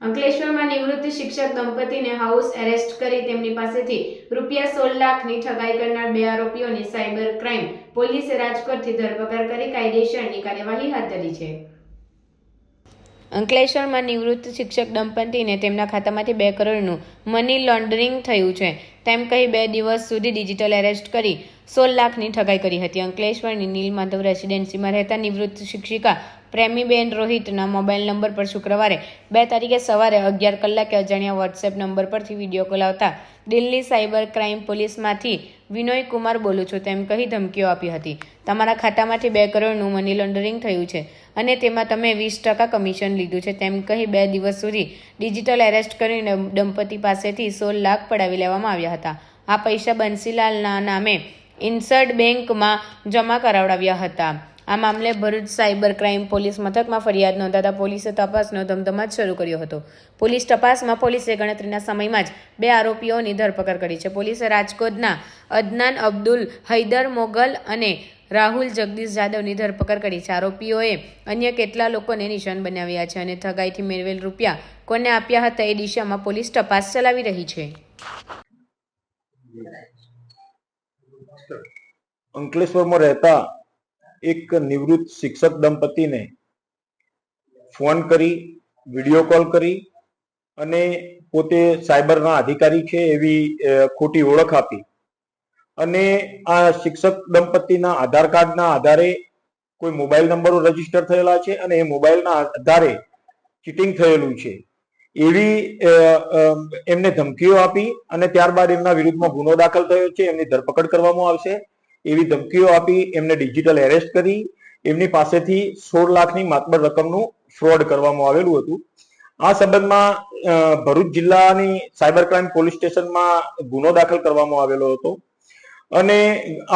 અંકલેશ્વરમાં નિવૃત્ત શિક્ષક દંપતીને હાઉસ એરેસ્ટ કરી તેમની પાસેથી રૂપિયા સોળ લાખની ઠગાઈ કરનાર બે આરોપીઓની સાયબર ક્રાઇમ પોલીસે રાજકોટથી ધરપકડ કરી કાયદેસરની કાર્યવાહી હાથ ધરી છે. અંકલેશ્વરમાં નિવૃત્ત શિક્ષક દંપતીને તેમના ખાતામાંથી બે કરોડનું મની લોન્ડરિંગ થયું છે. તેમ કહી બે દિવસ સુધી ડિજિટલ એરેસ્ટ કરી સોળ લાખની ઠગાઈ કરી હતી. અંકલેશ્વરની નીલમાધવ રેસિડેન્સીમાં રહેતા નિવૃત્ત શિક્ષિકા પ્રેમીબેન રોહિતના મોબાઈલ નંબર પર શુક્રવારે બે તારીખે સવારે અગિયાર કલાકે અજાણ્યા વોટ્સએપ નંબર પરથી વીડિયો કોલ આવતા દિલ્હી સાયબર ક્રાઇમ પોલીસમાંથી વિનોય કુમાર બોલું છું તેમ કહી ધમકીઓ આપી હતી. તમારા ખાતામાંથી બે કરોડનું મની લોન્ડરિંગ થયું છે અને તેમાં તમે વીસ ટકા કમિશન લીધું છે તેમ કહી બે દિવસ સુધી ડિજિટલ એરેસ્ટ કરીને દંપતી પાસેથી સોળ લાખ પડાવી લેવામાં આવ્યા હતા. આ પૈસા બંસીલાલના નામે ઇન્સર્ટ બેંકમાં જમા કરાવડાવ્યા હતા. આ મામલે ભરૂચ સાયબર ક્રાઇમ પોલીસ મથકમાં ફરિયાદ નોંધાતા પોલીસે તપાસનો ધમધમાટ શરૂ કર્યો હતો. પોલીસ તપાસમાં પોલીસે ગણતરીના સમયમાં જ બે આરોપીઓની ધરપકડ કરી છે. પોલીસે રાજકોટના અદનાન અબ્દુલ, હૈદર મોગલ અને રાહુલ જગદીશ જાદવની ધરપકડ કરી છે. આરોપીઓએ અન્ય કેટલા લોકોને નિશાન બનાવ્યા છે અને ઠગાઈથી મેળવેલ રૂપિયા કોને આપ્યા હતા એ દિશામાં પોલીસ તપાસ ચલાવી રહી છે. અંકલેશ્વરમાં રહેતા એક નિવૃત્ત શિક્ષક દંપતીને ફોન કરી વીડિયો કોલ કરી અને પોતે સાયબરના અધિકારી છે એવી ખોટી ઓળખ આપી. અને આ શિક્ષક દંપતીના આધાર કાર્ડના આધારે કોઈ મોબાઈલ નંબરો રજિસ્ટર થયેલા છે અને એ મોબાઈલના આધારે ચીટિંગ થયેલું છે. એવી એમને ધમકીઓ આપી અને ત્યારબાદ એમના વિરુદ્ધમાં ગુનો દાખલ થયો છે, એમની ધરપકડ કરવામાં આવશે. એવી ધમકીઓ આપી, એમને ડિજિટલ એરેસ્ટ કરી, એમની પાસેથી સોળ લાખની માતબર રકમનું ફ્રોડ કરવામાં આવેલું હતું. આ સંબંધમાં ભરૂચ જિલ્લાની સાયબર ક્રાઇમ પોલીસ સ્ટેશનમાં ગુનો દાખલ કરવામાં આવેલો હતો. અને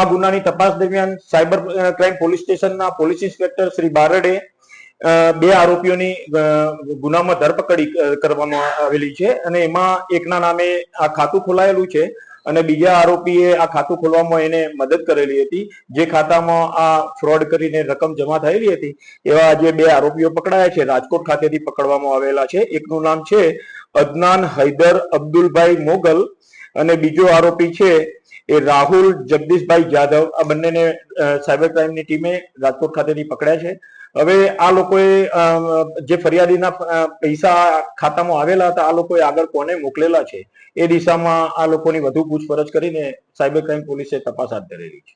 આ ગુનાની તપાસ દરમિયાન સાયબર ક્રાઇમ પોલીસ સ્ટેશનના પોલીસ ઇન્સ્પેક્ટર શ્રી બારડે બે આરોપીઓની ગુનામાં ધરપકડી કરવામાં આવેલી છે અને એમાં એકના નામે આ ખાતું ખોલાયેલું છે અને બીજા આરોપીએ આ ખાતું ખોલવામાં એને મદદ કરેલી હતી. જે ખાતામાં આ ફ્રોડ કરીને રકમ જમા થયેલી હતી, એવા જે બે આરોપીઓ પકડાયા છે. રાજકોટ ખાતેથી પકડવામાં આવેલા છે. એકનું નામ છે અદનાન હૈદર અબ્દુલભાઈ મોગલ અને બીજો આરોપી છે એ રાહુલ જગદીશભાઈ જાધવ. આ બંનેને સાયબર ક્રાઇમની ટીમે રાજકોટ ખાતેથી પકડ્યા છે. હવે આ લોકોએ જે ફરિયાદીના પૈસા ખાતામાં આવેલા હતા આ લોકોએ આગળ કોને મોકલેલા છે? એ દિશામાં આ લોકોની વધુ પૂછપરછ કરીને સાયબર ક્રાઇમ પોલીસે તપાસ હાથ ધરેલી છે.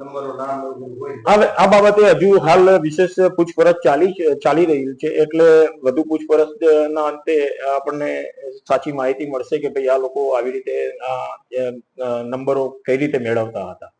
આ બાબતે હજુ હાલ વિશેષ પૂછપરછ ચાલી ચાલી રહી છે, એટલે વધુ પૂછપરછ ના અંતે આપણને સાચી માહિતી મળશે કે ભાઈ આ લોકો આવી રીતે નંબરો કઈ રીતે મેળવતા હતા.